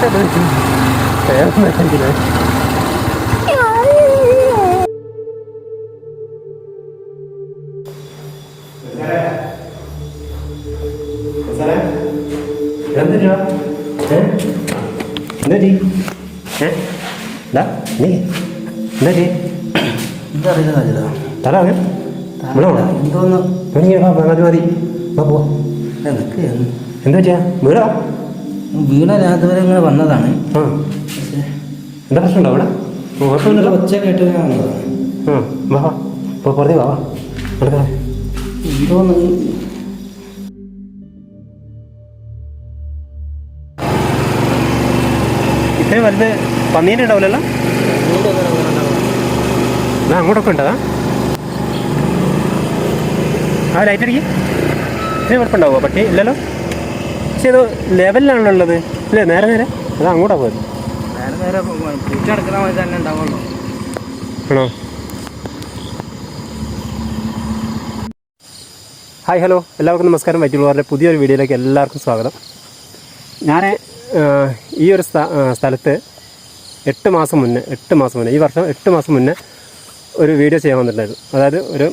പേരൊന്നെങ്കിലും എന്തിനാ എന്താ എന്താ നീ എന്താ നല്ലതാ തല ഇവിടെ എന്തോന്ന് മതി മതി പോവാ എന്താ ചെയ്യാ വീടാ വീണ രാത്രി ഇങ്ങനെ വന്നതാണ് എന്താ പ്രശ്നം ഉണ്ടോ അവിടെ കുഴപ്പമൊന്നുമില്ല. ഒച്ച കേട്ട് ഞാൻ വന്നതാണ് വാ വാ. പോ പുറത്തേ വാ. വാ നടക്കാം എന്തോന്ന് ഇത്രയും വലുത് പന്നീന്റെ ഉണ്ടാവില്ലല്ലോ? എന്നാ അങ്ങോട്ടൊക്കെ ഉണ്ടതാ ആ ലൈറ്റ് അടിക്കും. ഇത്രയും കുഴപ്പമുണ്ടാവുമോ പട്ടി? ഇല്ലല്ലോ? പക്ഷേ ഇത് ലെവലിലാണല്ലോ ഉള്ളത് ഇല്ലേ നേരെ നേരെ. അത് അങ്ങോട്ടാ പോയത്. ആണോ? ഹായ് ഹലോ എല്ലാവർക്കും നമസ്കാരം. വൈറ്റുള്ളവരുടെ പുതിയൊരു വീഡിയോയിലേക്ക് എല്ലാവർക്കും സ്വാഗതം. ഞാൻ ഈ ഒരു സ്ഥലത്ത് എട്ട് മാസം മുന്നേ എട്ട് മാസം മുന്നേ ഈ വർഷം എട്ട് മാസം മുന്നേ ഒരു വീഡിയോ ചെയ്യാൻ വന്നിട്ടുണ്ടായിരുന്നു. അതായത് ഒരു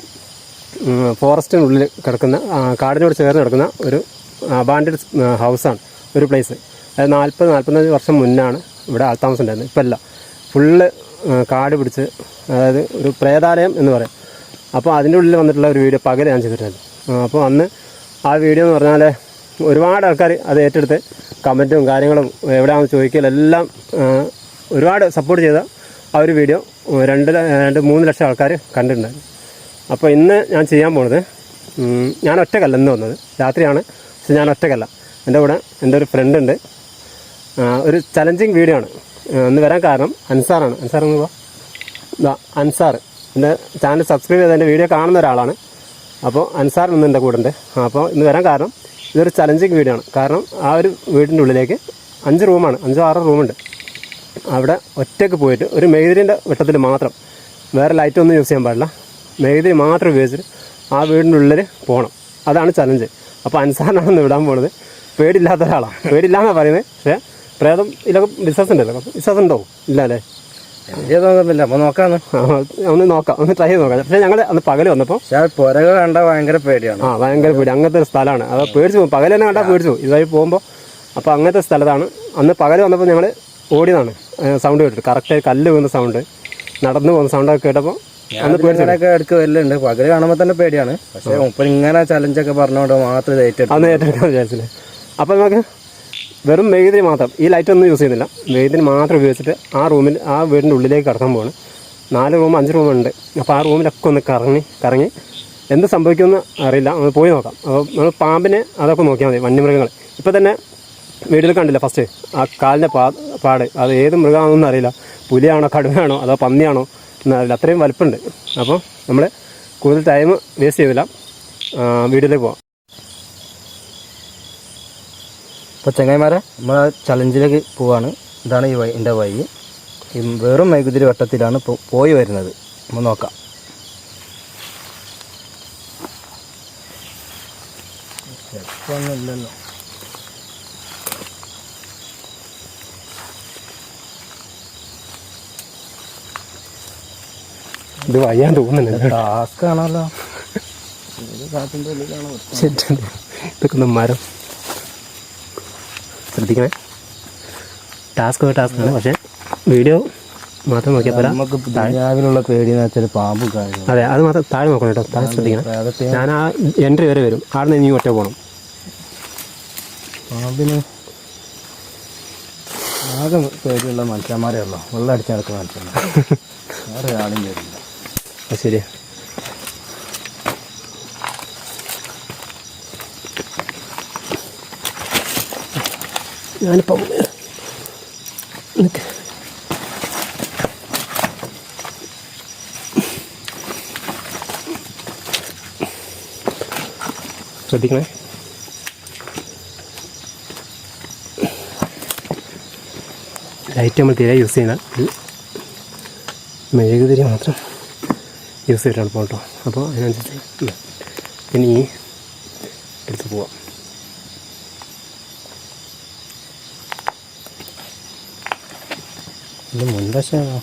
ഫോറസ്റ്റിനുള്ളിൽ കിടക്കുന്ന കാടിനോട് ചേർന്ന് കിടക്കുന്ന ഒരു അബാൻഡഡ് ഹൗസാണ് ഒരു പ്ലേസ് അതായത് നാൽപ്പത് നാൽപ്പത്തഞ്ച് വർഷം മുന്നാണ് ഇവിടെ ആൾത്താമസം ഉണ്ടായിരുന്നത് ഇപ്പം അല്ല ഫുള്ള് കാട് പിടിച്ച് അതായത് ഒരു പ്രേതാലയം എന്ന് പറയും. അപ്പോൾ അതിന്റെ ഉള്ളിൽ വന്നിട്ടുള്ള ഒരു വീഡിയോ പകരം ഞാൻ ചെയ്തിട്ടുണ്ടായിരുന്നു. അപ്പോൾ അന്ന് ആ വീഡിയോ എന്ന് പറഞ്ഞാൽ ഒരുപാട് ആൾക്കാർ അത് ഏറ്റെടുത്ത് കമന്റും കാര്യങ്ങളും എവിടെയാണെന്ന് ചോദിക്കലെല്ലാം ഒരുപാട് സപ്പോർട്ട് ചെയ്ത ആ ഒരു വീഡിയോ രണ്ട് രണ്ട് മൂന്ന് ലക്ഷം ആൾക്കാർ കണ്ടിട്ടുണ്ടായിരുന്നു. അപ്പോൾ ഇന്ന് ഞാൻ ചെയ്യാൻ പോണത് ഞാൻ ഒറ്റക്കല്ല ഇന്ന് വന്നത്. രാത്രിയാണ് പക്ഷെ ഞാൻ ഒറ്റക്കല്ല എന്റെ കൂടെ എന്റെ ഒരു ഫ്രണ്ട് ഉണ്ട്. ഒരു ചലഞ്ചിങ് വീഡിയോ ആണ്. ഒന്ന് വരാൻ കാരണം അൻസാറാണ് അൻസാർ എന്ന് ഇതാ അൻസാർ. എന്റെ ചാനൽ സബ്സ്ക്രൈബ് ചെയ്ത് എന്റെ വീഡിയോ കാണുന്ന ഒരാളാണ്. അപ്പോൾ അൻസാർ ഇന്ന് എന്റെ കൂടെ ഉണ്ട് അപ്പോൾ ഇന്ന് വരാൻ കാരണം ഇതൊരു ചലഞ്ചിങ് വീഡിയോ ആണ്. കാരണം ആ ഒരു വീടിന്റെ ഉള്ളിലേക്ക് അഞ്ച് റൂമാണ് അഞ്ചോ ആറോ റൂമുണ്ട് അവിടെ ഒറ്റയ്ക്ക് പോയിട്ട് ഒരു മെഴുതിരിന്റെ വെട്ടത്തിൽ മാത്രം വേറെ ലൈറ്റ് ഒന്നും യൂസ് ചെയ്യാൻ പാടില്ല. മെഴുതിരി മാത്രം ഉപയോഗിച്ചിട്ട് ആ വീടിന്റെ ഉള്ളിൽ പോകണം. അതാണ് ചലഞ്ച് അപ്പോൾ അൻസാറിനാണ് വിടാൻ പോണത്. പേടില്ലാത്ത ഒരാളാണ് പേടിയില്ലാന്നാണ് പറയുന്നത് പക്ഷേ പ്രേതം ഇതിലൊക്കെ ബിസിനസ് ഉണ്ടല്ലോ. ബിസിനസ് ഉണ്ടോ? ഇല്ല അല്ലേ? ഇല്ല അപ്പോൾ അപ്പൊ നോക്കാന്ന്. ഒന്ന് നോക്കാം. ഒന്ന് ട്രൈ ചെയ്ത് നോക്കാം. പക്ഷേ ഞങ്ങൾ അന്ന് പകൽ വന്നപ്പോൾ പുരകൾ കണ്ടാൽ കണ്ട ഭയങ്കര പേടിയാണ്. ആ ഭയങ്കര പേടി. അങ്ങനത്തെ ഒരു സ്ഥലമാണ്. അത് പേടിച്ചു പോകും. പകൽ തന്നെ കണ്ടാൽ പേടിച്ചു ഇതുവഴി പോകുമ്പോൾ അപ്പോൾ അങ്ങനത്തെ സ്ഥലത്താണ്. അന്ന് പകൽ വന്നപ്പോൾ ഞങ്ങൾ ഓടിയതാണ്. സൗണ്ട് കേട്ടിട്ട്. കറക്റ്റായി കല്ല് വീഴുന്ന സൗണ്ട് നടന്നു പോകുന്ന സൗണ്ടൊക്കെ കേട്ടപ്പോൾ ഇങ്ങനെയൊക്കെ എടുക്ക വരലുണ്ട്. പകൽ കാണുമ്പോൾ തന്നെ പേടിയാണ്. പക്ഷെ മുപ്പർ ഇങ്ങനെ ചലഞ്ചൊക്കെ പറഞ്ഞുകൊണ്ട് മാത്രം അന്ന് ഏറ്റെടുക്കാൻ വിചാരിച്ചില്ലേ? അപ്പോൾ നമുക്ക് വെറും മെയ്തിന് മാത്രം ഈ ലൈറ്റ് ഒന്നും യൂസ് ചെയ്യുന്നില്ല. മെയ്തിന് മാത്രം ഉപയോഗിച്ചിട്ട് ആ റൂമിൽ ആ വീടിന്റെ ഉള്ളിലേക്ക് കടക്കാൻ പോവാണ്. നാല് റൂം അഞ്ച് റൂമുണ്ട് അപ്പോൾ ആ റൂമിലൊക്കെ ഒന്ന് കറങ്ങി കറങ്ങി എന്ത് സംഭവിക്കുമെന്ന് അറിയില്ല. നമ്മൾ പോയി നോക്കാം. അപ്പോൾ നമ്മൾ പാമ്പിനെ അതൊക്കെ നോക്കിയാൽ മതി വന്യമൃഗങ്ങൾ ഇപ്പോൾ തന്നെ വീട്ടിൽ കണ്ടില്ല ഫസ്റ്റ് ആ കാലിന്റെ പാ പാട്. അത് ഏത് മൃഗമാണെന്നൊന്നും അറിയില്ല. പുലിയാണോ കടുവയാണോ അതോ പന്നിയാണോ? എന്നറിയില്ല അത്രയും വലുപ്പമുണ്ട് അപ്പോൾ നമ്മൾ കൂടുതൽ ടൈം വേസ്റ്റ് ചെയ്തില്ല വീട്ടിലേക്ക് പോവാം. അപ്പോൾ ചങ്ങായിമാരെ നമ്മൾ ചലഞ്ചിലേക്ക് പോവാണ്. ഇതാണ് ഈ വൈ എന്റെ വഴി. വെറും വൈകുതിരി വട്ടത്തിലാണ് പോയി വരുന്നത്. നമ്മൾ നോക്കാം. ഇല്ലല്ലോ. ഇത് വയ്യാൻ തോന്നുന്നുണ്ട് ടാസ്ക് ആണല്ലോ കാട്ടിന്റെ ഉള്ളിലാണോ. ഇതൊക്കെ ഒന്ന് മരം. ശ്രദ്ധിക്കണേ. ടാസ്ക് ടാസ്ക് ആണ്. പക്ഷേ വീഡിയോ മാത്രം നോക്കിയാൽ നമുക്ക് ദുനിയാവിലുള്ള പേടിയെന്ന് വെച്ചാൽ പാമ്പ് അതെ അത് മാത്രം താഴെ നോക്കണം കേട്ടോ. താഴെ ശ്രദ്ധിക്കണം. ഞാൻ ആ എൻട്രി വരെ വരും. അവിടെ നിന്ന് ഇനി ഒറ്റ പോകണം പാമ്പിന് ആകെ പേടിയുള്ള മനുഷ്യന്മാരെ ഉള്ളൂ. വെള്ളം അടിച്ച് നടക്കുന്ന മനുഷ്യന്മാർ. വേറെ ആളും പേടില്ല അത് ശരി. ഞാനിപ്പം. ശ്രദ്ധിക്കണേ? ലൈറ്റ് നമ്മൾ തീരെ യൂസ് ചെയ്യുന്ന മെഴുകുതിരി മാത്രം. യൂസ് ചെയ്ത് എളുപ്പം കേട്ടോ അപ്പോൾ അതിനനുസരിച്ച്. ഇനി എടുത്ത് പോവാം. ഇത് മുൻവശമാണോ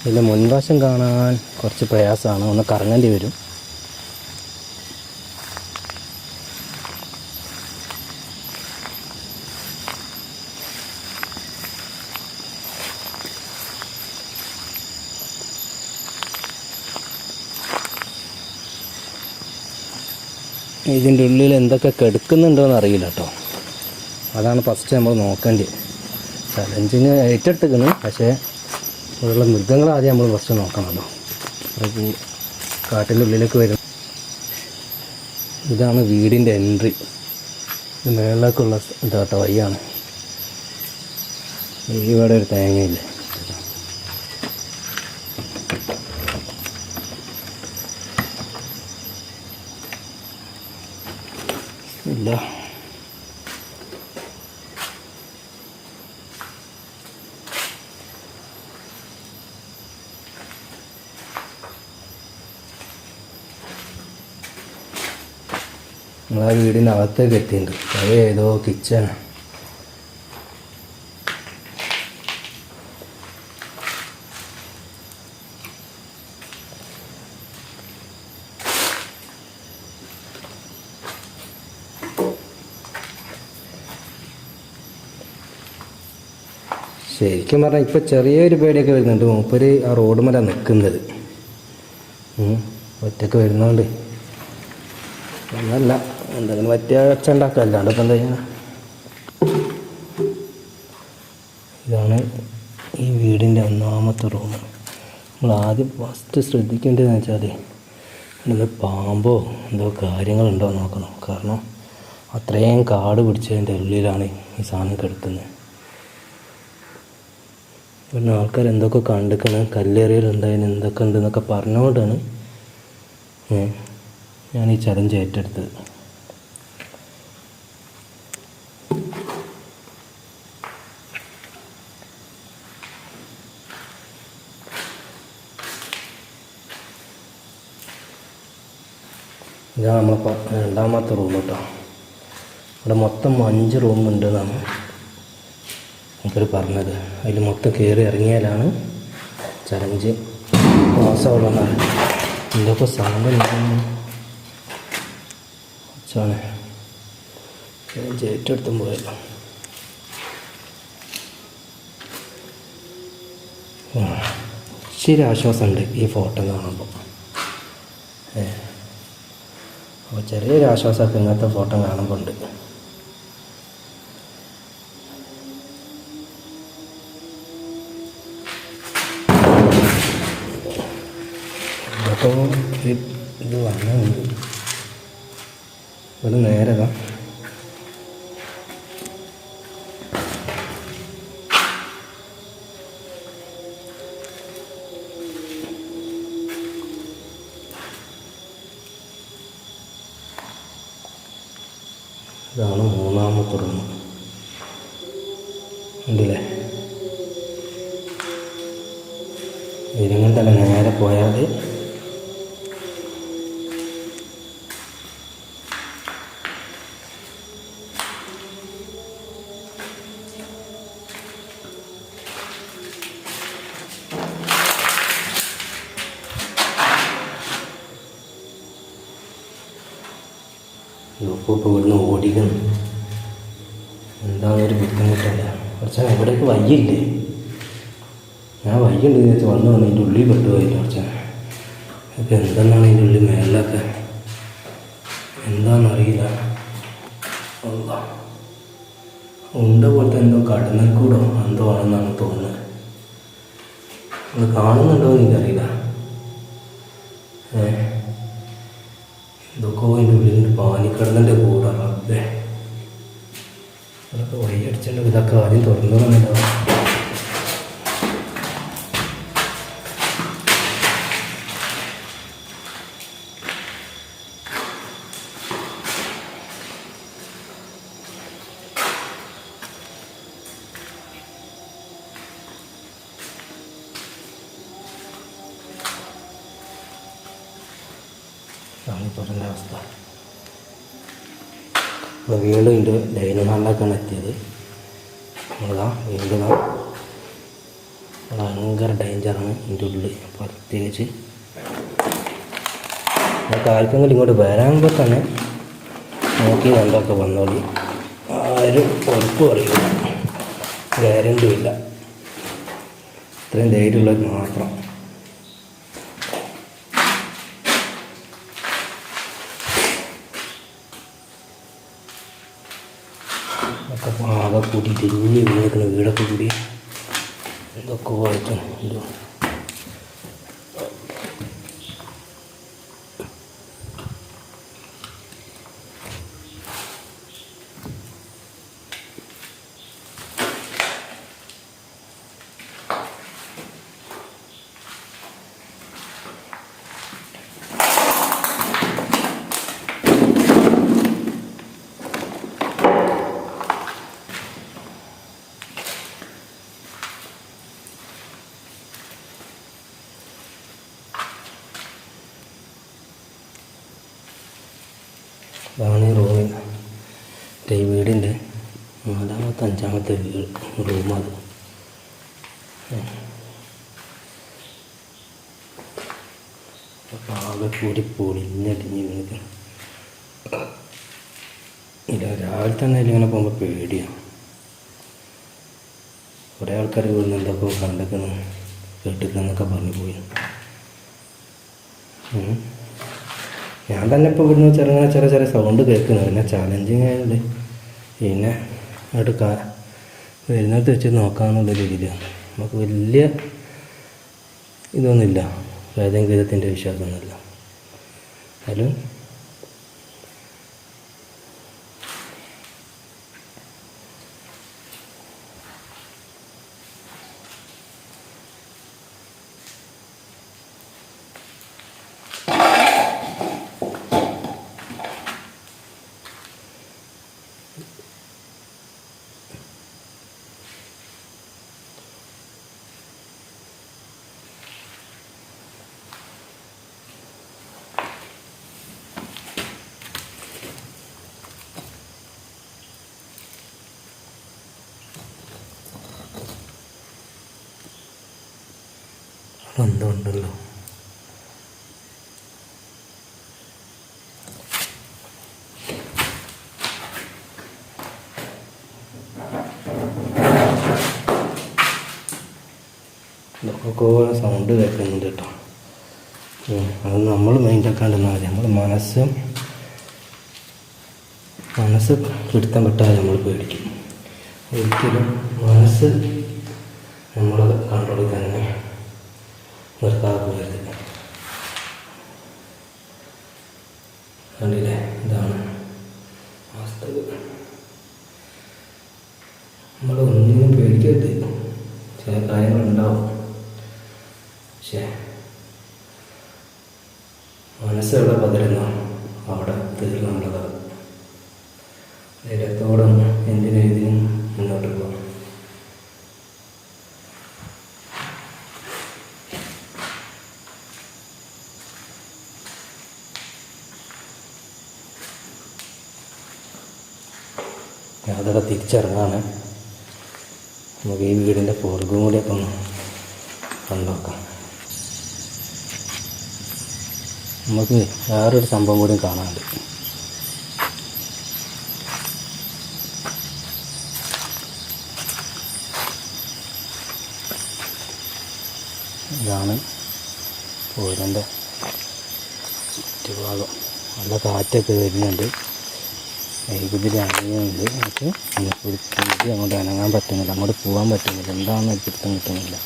ഇതിന്റെ മുൻവശം കാണാൻ കുറച്ച് പ്രയാസമാണ്. ഒന്ന് കറങ്ങേണ്ടി വരും. ഇതിന്റെ ഉള്ളിൽ എന്തൊക്കെ കെടുക്കുന്നുണ്ടോയെന്ന് അറിയില്ല കേട്ടോ. അതാണ് ഫസ്റ്റ് നമ്മൾ നോക്കേണ്ടത് ചലഞ്ചിന് ഏറ്റെടുക്കുന്നു പക്ഷേ ഇവിടെയുള്ള മൃഗങ്ങൾ ആദ്യം നമ്മൾ ഫസ്റ്റ് നോക്കണമല്ലോ കാട്ടിന്റെ ഉള്ളിലേക്ക് വരും ഇതാണ് വീടിന്റെ എൻട്രി ഇത് മേളിലേക്കുള്ള ഇതാട്ടോ വഴിയാണ്. ഇവിടെ ഒരു തേങ്ങയില്ലേ ഇല്ല നമ്മളാ അകത്തേക്ക് എത്തിയിട്ടുണ്ട് അത് ഏതോ കിച്ചണ് ശരിക്കും പറഞ്ഞാൽ ഇപ്പോൾ ചെറിയൊരു പേടിയൊക്കെ വരുന്നുണ്ട്. മൂപ്പര് ആ റോഡ് മല നിൽക്കുന്നത് ഒറ്റയ്ക്ക് വരുന്നോണ്ട്. ഒന്നല്ല. എന്തെങ്കിലും പറ്റിയ ഒച്ച ഉണ്ടാക്കുക അല്ലാണ്ട് ഇപ്പം എന്താ ചെയ്യണം ഇതാണ് ഈ വീടിന്റെ ഒന്നാമത്തെ റൂം. നമ്മൾ ആദ്യം ഫസ്റ്റ് ശ്രദ്ധിക്കേണ്ടതെന്ന് വെച്ചാൽ ഇതിൽ പാമ്പോ എന്തോ കാര്യങ്ങളുണ്ടോ നോക്കണം. കാരണം അത്രയും കാട് പിടിച്ചതിന്റെ ഉള്ളിലാണ് ഈ സാധനം കിടക്കുന്നത്. പിന്നെ ആൾക്കാർ എന്തൊക്കെ കണ്ടിക്കണം കല്ലേറിയലുണ്ടായതിന് എന്തൊക്കെ ഉണ്ടെന്നൊക്കെ പറഞ്ഞുകൊണ്ടാണ് ഞാൻ ഈ ചലഞ്ച് ഏറ്റെടുത്തത്. രണ്ടാമത്തെ റൂം കേട്ടോ ഇവിടെ മൊത്തം അഞ്ച് റൂം ഉണ്ടെന്നാണ് നമുക്കൊരു പറഞ്ഞത്. അതിൽ മൊത്തം കയറി ഇറങ്ങിയാലാണ് ചലഞ്ച് പാസ്സാവുള്ളതാണ് എന്തൊക്കെ സാധനം വെച്ചാണ് ചലഞ്ച് ഏറ്റെടുത്തും പോയല്ലോ ഇച്ചിരി ആശ്വാസമുണ്ട് ഈ ഫോട്ടോ കാണുമ്പോൾ ഏ. അപ്പോൾ ചെറിയൊരു ആശ്വാസമൊക്കെ ഇങ്ങനത്തെ ഫോട്ടോ കാണുമ്പോൾ ഉണ്ട് അപ്പോൾ ഇത് വന്നു ഇവിടെ നേരതാ ഇപ്പോൾ ഇവിടുന്ന് ഓടിക്കുന്നു എന്താണ് ബുദ്ധിമുട്ടല്ല? കുറച്ചാൽ എവിടേക്ക് വയ്യില്ലേ? ഞാൻ വയ്യുണ്ട് വിചാരിച്ച് വന്ന് വന്ന് അതിന്റെ ഉള്ളിൽ പെട്ടുപോയില്ല കുറച്ചാൽ ഇപ്പം എന്തെന്നാണ് അതിന്റെ ഉള്ളിൽ മേലൊക്കെ? എന്താണെന്നറിയില്ല. ഉണ്ട പോലത്തെ എന്തോ കടന്നൽക്കൂടോ എന്തോ ആണെന്നാണ് തോന്നുന്നത്. അത് കാണുന്നുണ്ടോ എന്ന് എനിക്കറിയില്ല. ഏ? ഇതൊക്കെ അതിന്റെ ഉള്ളിൽ പാനിക്കടന്നന്റെ കൂടെ. അതൊക്കെ വഴിയടിച്ചിട്ടുണ്ട് ഇതൊക്കെ ആദ്യം തുറന്നു തന്നില്ല ഇതാണ് എന്റെ അവസ്ഥ. വീണ്ടും ഇതിന്റെ ഡൈനിങ് ഹാളിലേക്കാണ് എത്തിയത്. നമ്മളതാ വീണ്ടും ഭയങ്കര ഡേഞ്ചറാണ് ഇതിന്റെ ഉള്ളിൽ പ്രത്യേകിച്ച് നമുക്ക് ഇങ്ങോട്ട് വരാമ്പോൾ തന്നെ നോക്കി കണ്ടൊക്കെ വന്നോളി. ആരും ഉറപ്പ് പറയില്ല. ഗ്യാരന്റും ഇല്ല. ഇത്രയും ധൈര്യമുള്ളത് മാത്രം. ഒക്കെ പാവ കൂടി തിരിഞ്ഞ് വീണിരിക്കുന്ന വീടൊക്കെ കൂടി ഇതൊക്കെ വായിക്കണം. എന്തോ ഇതാണ് ഈ റൂമിൽ ഈ വീടിന്റെ നാലാമത്തെ അഞ്ചാമത്തെ വീട് റൂമത് ആകെ കൂടി പൊളിഞ്ഞടിഞ്ഞ് വീണിട്ട് ഇല്ല രാവിലെ തന്നെ ഇങ്ങനെ പോകുമ്പോൾ പേടിയാണ് കുറേ ആൾക്കാർ വീടിന് എന്തൊക്കെ കണ്ടെക്കണം കേട്ടിക്കണമെന്നൊക്കെ പറഞ്ഞു പോയി. ഞാൻ തന്നെ ഇപ്പോൾ ഇവിടുന്ന് ചെറുങ്ങനെ ചെറിയ ചെറിയ സൗണ്ട് കേൾക്കുന്നു. പിന്നെ ചാലഞ്ചിങ് ആയതുകൊണ്ട് പിന്നെ അങ്ങോട്ട് കാ വരുന്നിടത്ത് വെച്ച് നോക്കാമെന്നുള്ള രീതിയിലാണ്. നമുക്ക് വലിയ ഇതൊന്നുമില്ല. ഏതെങ്കിലും വിധത്തിന്റെ വിശ്വാസമൊന്നുമില്ല. എന്നാലും എന്തോ ഉണ്ടല്ലോ ഇതൊക്കെ സൗണ്ട് കേൾക്കുന്നുണ്ട് കേട്ടോ. അത് നമ്മൾ മൈൻഡാക്കാണ്ടെന്നാൽ മതി. നമ്മൾ മനസ്സ് മനസ്സ് പിടുത്തം പെട്ടാൽ നമ്മൾ പേടിക്കും. ഒരിക്കലും മനസ്സ് നമ്മൾ കണ്ട്രോൾ തന്നെ പക്ഷേ മനസ്സെവിടെ പകരുന്നോ അവിടെ തീർന്നുള്ളത്. ധൈര്യത്തോടെ എന്തിനും മുന്നോട്ട് പോകാം. യാതൊക്കെ തിരിച്ചിറങ്ങാണ്. നമുക്ക് ഈ വീടിന്റെ പുറകും ഒക്കെ ഒന്ന് കണ്ടുനോക്കാം നമുക്ക് വേറൊരു സംഭവം കൂടി കാണാനുണ്ട്. ഇതാണ് പൂരന്റെ ചുറ്റുഭാഗം. നല്ല കാറ്റൊക്കെ വരുന്നുണ്ട്. വൈകുതിരി നമുക്ക് പിടിച്ച് അങ്ങോട്ട് അനങ്ങാൻ പറ്റുന്നില്ല. അങ്ങോട്ട് പോകാൻ പറ്റുന്നില്ല. എന്താണെന്ന് എനിക്ക് പിടുത്തം കിട്ടുന്നില്ല.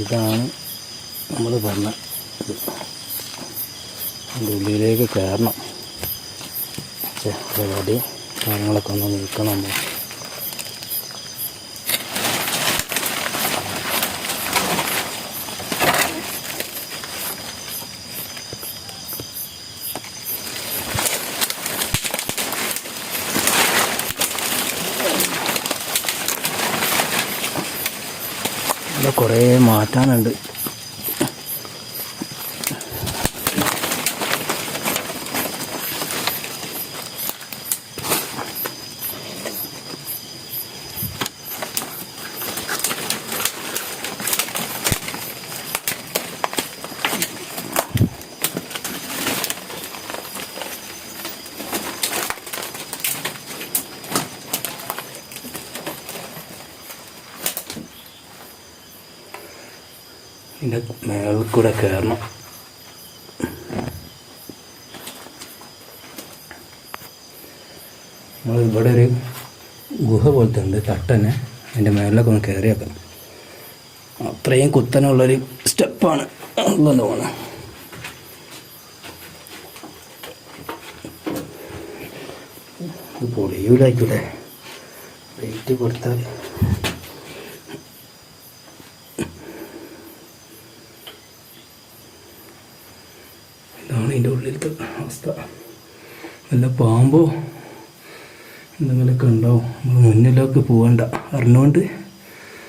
ഇതാണ് നമ്മൾ പറഞ്ഞ ഇത്. അതിന്റെ ഉള്ളിലേക്ക് കയറണം. പക്ഷേ പരിപാടി. കാര്യങ്ങളൊക്കെ ഒന്ന് നീക്കണം നമ്മൾ ഇവിടെ കുറേ മാറ്റാനുണ്ട് ഇതിന്റെ മേളിൽ കൂടെ കയറണം. നമ്മൾ ഇവിടെ ഒരു ഗുഹ പോലത്തെ ഉണ്ട് തട്ടനെ. അതിന്റെ മേളിലൊക്കെ ഒന്ന് കയറി വെക്കണം അത്രയും കുത്തനുള്ളൊരു സ്റ്റെപ്പാണ് ഉള്ളത് തോന്നുന്നത് പൊളിയൂലായിക്കൂടെ? വെയിറ്റ് കൊടുത്താൽ ഇതാണ് ഇതിന്റെ ഉള്ളിലത്തെ അവസ്ഥ. വല്ല പാമ്പോ എന്തെങ്കിലുമൊക്കെ ഉണ്ടാവും നമ്മൾ മുന്നിലേക്ക് പോകണ്ട അറിഞ്ഞുകൊണ്ട്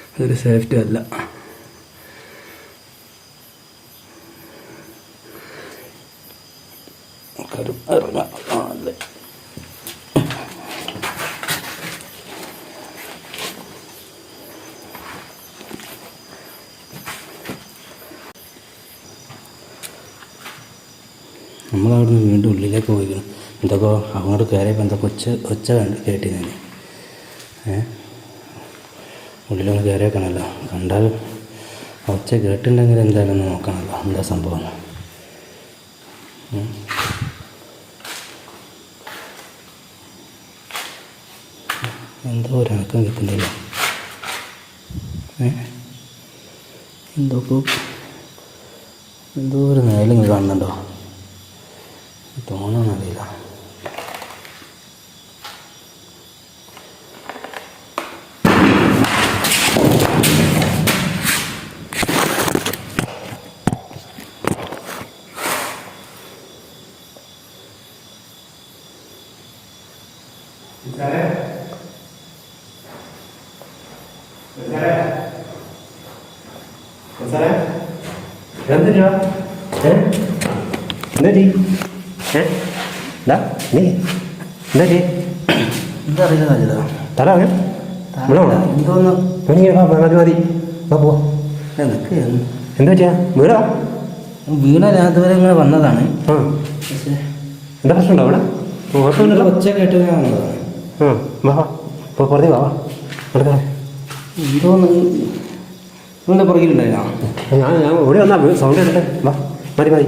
അതൊരു സേഫ്റ്റി അല്ല ആൾക്കാരും ഇറങ്ങാം ആ, അല്ലേ നമ്മളവിടുന്ന് വീണ്ടും ഉള്ളിലേക്ക് പോയി എന്തൊക്കെ അങ്ങോട്ട് കയറിയപ്പോൾ എന്താ കൊച്ച് ഒച്ച കണ്ട് കേട്ടി ഞാൻ ഏ? ഉള്ളിലൊന്ന് കയറിയേക്കണമല്ലോ കണ്ടാൽ ഒച്ച കേട്ടിട്ടുണ്ടെങ്കിൽ എന്തായാലും ഒന്ന് നോക്കണമല്ലോ എന്താ സംഭവം. എന്തോ ഒരക്കം കിട്ടുന്നില്ല. എന്തോ എന്തോ ഒരു നേരം കാണുന്നുണ്ടോ? തോന്നുന്നറിയില്ല എന്തിനാ? ഏ? എന്താ ഏ? നീ. എന്താ അറിയില്ല നല്ലതാ തല വേണോ എന്തോന്ന്? മതി. മതി പോവാ. എനിക്ക് എന്താ ചെയ്യാ വീടാ? വീണ ഇതുവരെ ഇങ്ങനെ വന്നതാണ്. എന്താ പ്രശ്നമുണ്ടോ അവിടെ? കുഴപ്പമൊന്നുമില്ലല്ലോ ഒച്ച കേട്ട് ഞാൻ വന്നതാണ്. വാ വാ. പോ പുറത്തേ വാ എന്തോന്ന്? നിങ്ങളുടെ പുറകിലുണ്ടായിരുന്നോ? ഞാൻ ഞാൻ ഇവിടെ വന്നാ സൗണ്ട് കേട്ടെ വാ മതി മതി